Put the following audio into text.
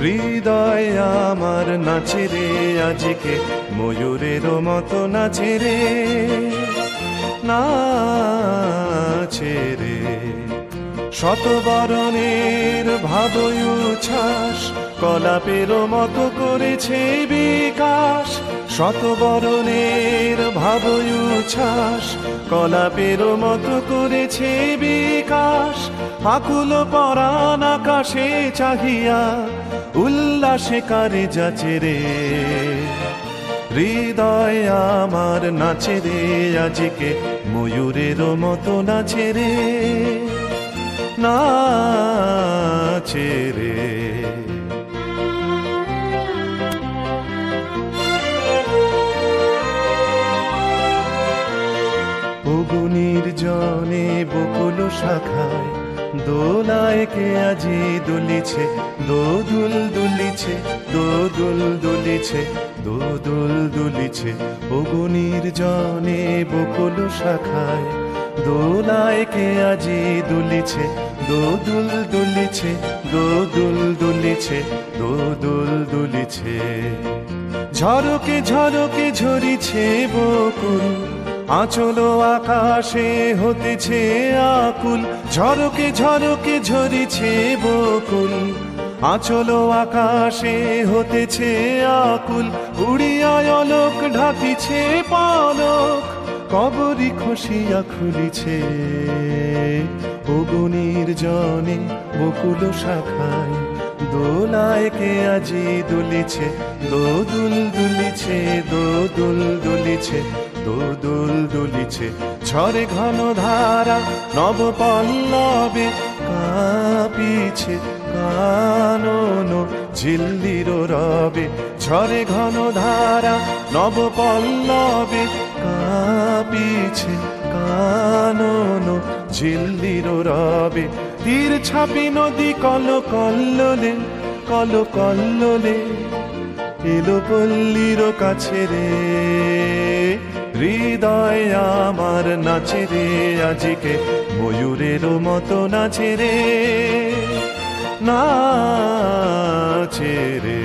হৃদয় আমার নাচে রে, আজকে ময়ূরের মতো নাচে রে নাচে রে। শতবরণের ভাবয় ছাস কলাপের মতো করেছে বিকাশ। শতবরণের ভাবই উচ্ছ্বাস কলাপের মতো করেছে বিকাশ। আকুল পরাণ আকাশে চাহিয়া উল্লাসে কারে যাচে রে। হৃদয় আমার নাচে রে, আজকে ময়ূরের মতো নাচে রে। নাচে রে। অগুনির জনে বকুল শাখায় দোলায় কে আজি দুলিছে, দোদুল দুলিছে দোদুল দুলিছে দোদুল দুলিছে। অগুনির জনে বকুল শাখায় দোলায় কে আজি দুলিছে, দোদুল দুলিছে দোদুল দুলিছে দোদুল দুলিছে। ঝরকে ঝরকে ঝরিছে বকুল আচল আকাশে হতেছে আকুল, ঝরকে ঝরকে ঝরিছে বকুল। আচল আকাশে হতেছে আকুল উড়িয়া অলোক ঢাকিছে পালক। কবরি খসিয়া খুলিছে অগুনির জনে বকুল শাখায়। দোলায় কে আজি দুলিছে, দোদুল দুলিছে দোদুল দুলিছে দোদুল দুলিছে। ঝরে ঘন ধারা নব পল্লবে কাঁপিছে, কানন ঝিল্লির রবে। ঝরে ঘন ধারা নব পল্লবে কাঁপিছে ঝিল্লির রবে, তীর ছাপি নদী কল কল্লোলে কল কল্লোলে এলো পল্লীর কাছে রে। হৃদয় আমার নাচে রে, আজকে ময়ূরের মতো নাচে রে নাচে রে।